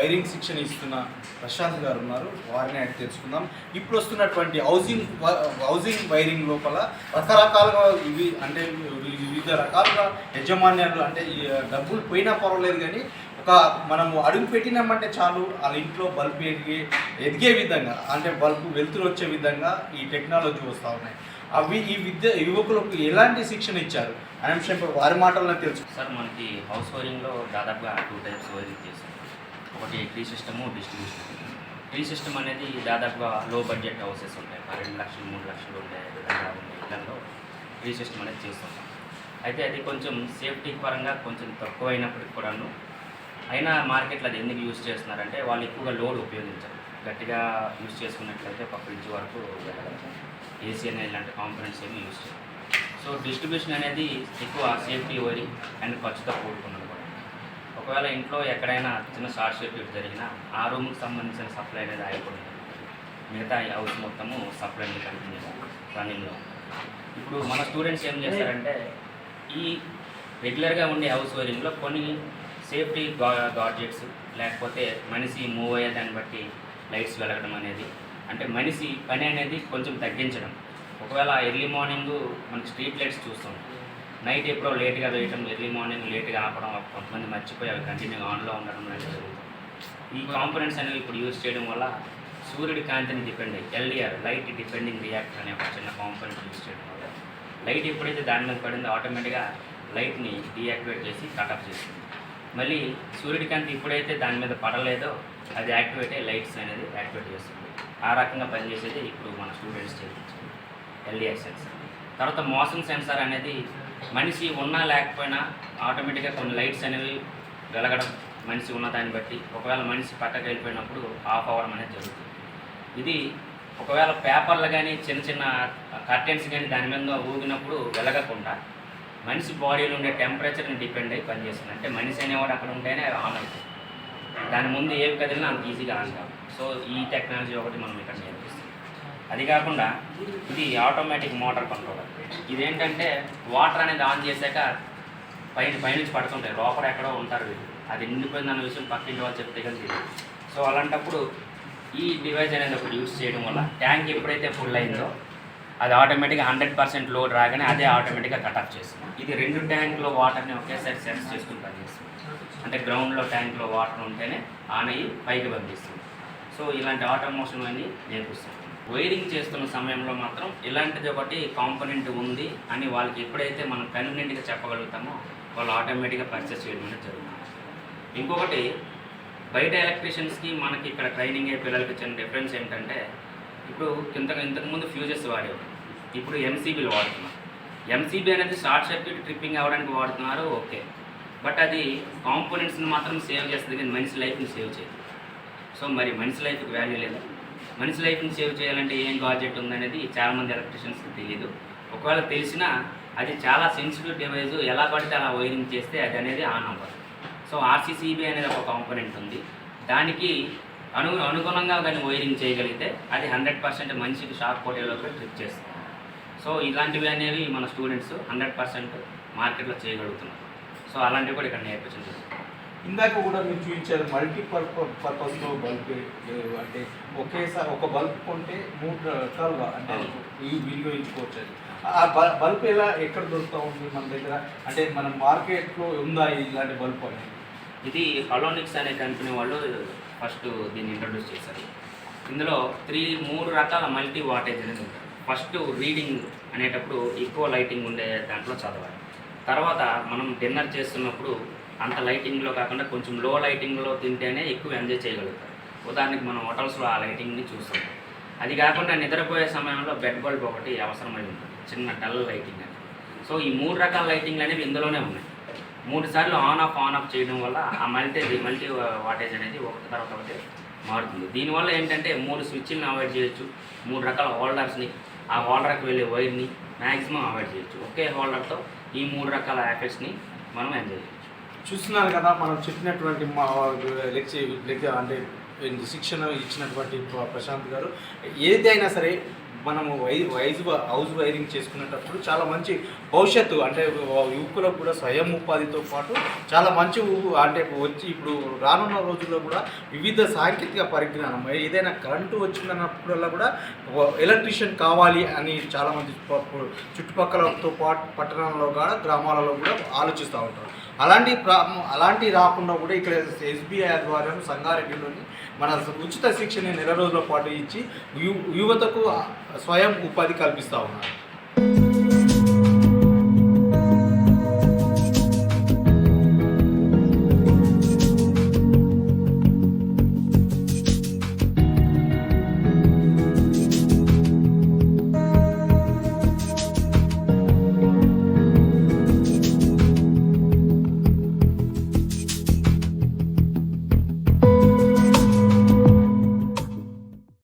Wiring శిక్షణ ఇస్తున్న ప్రశాంత్ గారు ఉన్నారు. వారిని అడిగి తెలుసుకుందాం ఇప్పుడు వస్తున్నటువంటి హౌసింగ్ హౌసింగ్ వైరింగ్ లోపల రకరకాలుగా ఇవి అంటే వివిధ రకాలుగా యజమాన్యాలు అంటే డబ్బులు పోయినా పర్వాలేదు కానీ ఒక మనము అడుగు పెట్టినామంటే చాలు వాళ్ళ ఇంట్లో బల్బ్ ఎదిగే ఎదిగే విధంగా అంటే బల్బు వెలుతురు వచ్చే విధంగా ఈ టెక్నాలజీ వస్తూ ఉన్నాయి. అవి ఈ విద్య యువకులకు ఎలాంటి శిక్షణ ఇచ్చారు? అనే విషయం ఇప్పుడు వారి మాటల్లో తెలుసు. సార్ మనకి హౌస్ వైరింగ్లో దాదాపుగా టూ టైప్స్ వైరింగ్ చేసాం ఒకటి tree system distribution tree system అనేది దాదాపుగా లో బడ్జెట్ హౌసెస్ ఉంటాయి. ఒక రెండు లక్షలు మూడు లక్షలు ఉండే విధంగా ఉండే ఇళ్ళలో ట్రీ సిస్టమ్ అనేది చేస్తుంటాం అయితే అది కొంచెం సేఫ్టీ పరంగా కొంచెం తక్కువ అయినప్పటికి కూడాను అయినా మార్కెట్లో అది ఎందుకు యూజ్ చేస్తున్నారంటే వాళ్ళు ఎక్కువగా లోడ్ ఉపయోగించారు. గట్టిగా యూజ్ చేసుకున్నట్లయితే ఒక ఫ్రిడ్జ్ వరకు ఏసీ అనే ఇలాంటి కాంపోనెంట్స్ ఏమి యూజ్ చేయాలి సో డిస్ట్రిబ్యూషన్ అనేది ఎక్కువ సేఫ్టీ వరి అండ్ ఖర్చుతో కూడుకున్నది. ఒకవేళ ఇంట్లో ఎక్కడైనా చిన్న షార్ట్ సర్క్యూట్ జరిగినా ఆ రూమ్కి సంబంధించిన సప్లై అనేది ఆగిపోయింది. మిగతా ఈ హౌస్ మొత్తము సప్లై అనేది కంటిన్యూ రన్నింగ్లో. ఇప్పుడు మన స్టూడెంట్స్ ఏం చేస్తారంటే ఈ రెగ్యులర్గా ఉండే హౌస్ వైరింగ్లో కొన్ని సేఫ్టీ గాడ్జెట్స్ లేకపోతే మనిషి మూవ్ అయ్యే దాన్ని బట్టి లైట్స్ వెలగడం అనేది అంటే మనిషి పని అనేది కొంచెం తగ్గించడం. ఒకవేళ ఎర్లీ మార్నింగ్ మనకి స్ట్రీట్ లైట్స్ చూస్తాం. నైట్ ఎప్పుడో లేట్గా వేయటం ఎర్లీ మార్నింగ్ లేట్గా ఆపడం కొంతమంది మర్చిపోయి అవి కంటిన్యూగా ఆన్లో ఉండడం అనేది జరుగుతుంది. ఈ కాంపోనెంట్స్ అనేవి ఇప్పుడు యూజ్ చేయడం వల్ల సూర్యుడి కాంతిని డిపెండ్ అయ్యి ఎల్డిఆర్ లైట్ డిపెండింగ్ రియాక్టర్ అనే ఒక చిన్న కాంపోనెంట్ యూజ్ చేయడం వల్ల లైట్ ఎప్పుడైతే దాని మీద పడిందో ఆటోమేటిక్గా లైట్ని డీయాక్టివేట్ చేసి కటప్ చేస్తుంది. మళ్ళీ సూర్యుడి కాంతి ఎప్పుడైతే దాని మీద పడలేదో అది యాక్టివేట్ అయ్యి లైట్స్ అనేది యాక్టివేట్ చేస్తుంది. ఆ రకంగా పనిచేసేది ఇప్పుడు మన స్టూడెంట్స్ చేయించింది ఎల్డిఆర్ సెన్సార్ తర్వాత మోషన్ సెన్సార్ అనేది మనిషి ఉన్నా లేకపోయినా ఆటోమేటిక్గా కొన్ని లైట్స్ అనేవి వెలగడం మనిషి ఉన్న దాన్ని బట్టి. ఒకవేళ మనిషి పక్కకి వెళ్ళిపోయినప్పుడు ఆఫ్ అవ్వడం అనేది జరుగుతుంది. ఇది ఒకవేళ పేపర్లు కానీ చిన్న చిన్న కర్టెన్స్ కానీ దాని మీద ఊగినప్పుడు వెలగకుండా మనిషి బాడీలో ఉండే టెంపరేచర్ని డిపెండ్ అయ్యి పనిచేస్తుంది. అంటే మనిషి అనేవాడు అక్కడ ఉంటేనే ఆన్ అవుతుంది. దాని ముందు ఏవి కదిలినా అంత ఈజీగా ఆన్ కాదు. సో ఈ టెక్నాలజీ ఒకటి మనం ఇక్కడ నేర్పిస్తాం అది కాకుండా ఇది ఆటోమేటిక్ మోటార్ కంట్రోలర్ ఇదేంటంటే వాటర్ అనేది ఆన్ చేశాక పైన పైనుంచి పడుతుంటాయి. లోపల ఎక్కడో ఉంటారు వీళ్ళు. అది నిండిపోయిందన్న విషయం పక్కింటి వాళ్ళు చెప్తే కానీ సో అలాంటప్పుడు ఈ డివైస్ అనేది ఒకటి యూస్ చేయడం వల్ల ట్యాంక్ ఎప్పుడైతే ఫుల్ అయిందో అది ఆటోమేటిక్గా హండ్రెడ్ పర్సెంట్ లోడ్ రాగానే అదే ఆటోమేటిక్గా కట్ ఆఫ్ చేస్తుంది. ఇది రెండు ట్యాంక్లో వాటర్ని ఒకేసారి సెన్స్ చేసుకుని పనిచేస్తుంది. అంటే గ్రౌండ్లో ట్యాంక్లో వాటర్ ఉంటేనే ఆన్ అయ్యి పైకి పంపిస్తుంది సో ఇలాంటి ఆటోమోషన్ అన్నీ నేర్పిస్తాం వైరింగ్ చేస్తున్న సమయంలో మాత్రం ఇలాంటిది ఒకటి కాంపోనెంట్ ఉంది అని వాళ్ళకి ఎప్పుడైతే మనం కన్వీనియంట్గా చెప్పగలుగుతామో వాళ్ళు ఆటోమేటిక్గా పర్చేస్ చేయడం అనేది జరుగుతుంది. ఇంకొకటి బయట ఎలక్ట్రీషియన్స్కి మనకి ఇక్కడ ట్రైనింగ్ అయ్యే పిల్లలకి చిన్న డిఫరెన్స్ ఏంటంటే ఇప్పుడు ఇంత ఇంతకుముందు ఫ్యూజెస్ వాడేవారు. ఇప్పుడు ఎంసీబీలు వాడుతున్నారు. ఎంసీబీ అనేది షార్ట్ సర్క్యూట్ ట్రిప్పింగ్ అవ్వడానికి వాడుతున్నారు ఓకే. బట్ అది కాంపోనెంట్స్ని మాత్రం సేవ్ చేస్తుంది కానీ మనిషి లైఫ్ని సేవ్ చేయదు. సో మరి మనిషి లైఫ్కి వాల్యూ లేదా? మనిషి లైఫ్ని సేవ్ చేయాలంటే ఏం గాడ్జెట్ ఉందనేది చాలామంది ఎలక్ట్రీషియన్స్కి తెలియదు ఒకవేళ తెలిసినా అది చాలా సెన్సిటివ్ డివైజ్ ఎలా పడితే అలా వైరింగ్ చేస్తే అది అనేది ఆన్ అవ్వదు. సో ఆర్సీసీబీ అనేది ఒక కాంపోనెంట్ ఉంది. దానికి అను అనుగుణంగా కానీ వైరింగ్ చేయగలిగితే అది హండ్రెడ్ పర్సెంట్ మనిషికి షాక్ కొట్టేలోకి ట్రిప్ చేస్తుంది. సో ఇలాంటివి అనేవి మన స్టూడెంట్స్ హండ్రెడ్ పర్సెంట్ మార్కెట్లో చేయగలుగుతున్నారు. సో అలాంటివి కూడా ఇక్కడ నేర్పించడం ఇందాక కూడా మీరు చూపించారు మల్టీ పర్పస్ పర్పస్లో బల్బ్ అంటే ఒకేసారి ఒక బల్బ్ కొంటే మూడు రకాలుగా అంటే ఈ వినియోగించుకోవచ్చు ఆ బల్బ్ ఎలా ఎక్కడ దొరుకుతూ ఉంది మన దగ్గర? అంటే మన మార్కెట్లో ఉందా ఇలాంటి బల్బ్ అనేది? ఇది హలోనిక్స్ అనే కంపెనీ వాళ్ళు ఫస్ట్ దీన్ని ఇంట్రొడ్యూస్ చేశారు. ఇందులో త్రీ మూడు రకాల మల్టీ వాటేజ్ అనేది ఉంటుంది. ఫస్ట్ రీడింగ్ అనేటప్పుడు ఎక్కువ లైటింగ్ ఉండే దాంట్లో చదవాలి. తర్వాత మనం డిన్నర్ చేస్తున్నప్పుడు అంత లైటింగ్లో కాకుండా కొంచెం లో లైటింగ్లో తింటేనే ఎక్కువ ఎంజాయ్ చేయగలుగుతారు. ఉదాహరణకి మనం హోటల్స్లో ఆ లైటింగ్ని చూస్తాం. అది కాకుండా నిద్రపోయే సమయంలో బెడ్ బల్బ్ ఒకటి అవసరమై ఉంటుంది. చిన్న డల్ లైటింగ్ అని. సో ఈ మూడు రకాల లైటింగ్లు అనేవి ఇందులోనే ఉన్నాయి. మూడు సార్లు ఆన్ ఆఫ్ ఆన్ ఆఫ్ చేయడం వల్ల ఆ మల్టీ మల్టీ వాటేజ్ అనేది ఒకటి తర్వాత ఒకటి మారుతుంది. దీనివల్ల ఏంటంటే మూడు స్విచ్లను అవాయిడ్ చేయొచ్చు. మూడు రకాల హోల్డర్స్ని ఆ హోల్డర్కి వెళ్ళే వైర్ని మ్యాక్సిమం అవాయిడ్ చేయొచ్చు. ఒకే హోల్డర్తో ఈ మూడు రకాల యాఫెక్ట్స్ని మనం ఎంజాయ్ చేయొచ్చు. చూస్తున్నారు కదా మనం చెప్పినటువంటి మా లెక్చర్ లెక్చర్ అంటే శిక్షణ ఇచ్చినటువంటి ప్రశాంత్ గారు. ఏదైనా సరే మనము వై వైజ్ హౌస్ వైరింగ్ చేసుకునేటప్పుడు చాలా మంచి భవిష్యత్తు అంటే యువకులకు కూడా స్వయం ఉపాధితో పాటు చాలా మంచి అంటే వచ్చి ఇప్పుడు రానున్న రోజుల్లో కూడా వివిధ సాంకేతిక పరిజ్ఞానం ఏదైనా కరెంటు వచ్చిందన్నప్పుడల్లా కూడా ఎలక్ట్రీషియన్ కావాలి అని చాలామంది చుట్టుపక్కలతో పాటు పట్టణంలో కూడా గ్రామాలలో కూడా ఆలోచిస్తూ ఉంటారు. అలాంటి ప్రా అలాంటి రాకుండా కూడా ఇక్కడ ఎస్బీఐ ద్వారా సంగారెడ్డిలోని మన ఉచిత శిక్షణ నెల రోజుల పాటు ఇచ్చి యువతకు స్వయం ఉపాధి కల్పిస్తూ ఉన్నారు.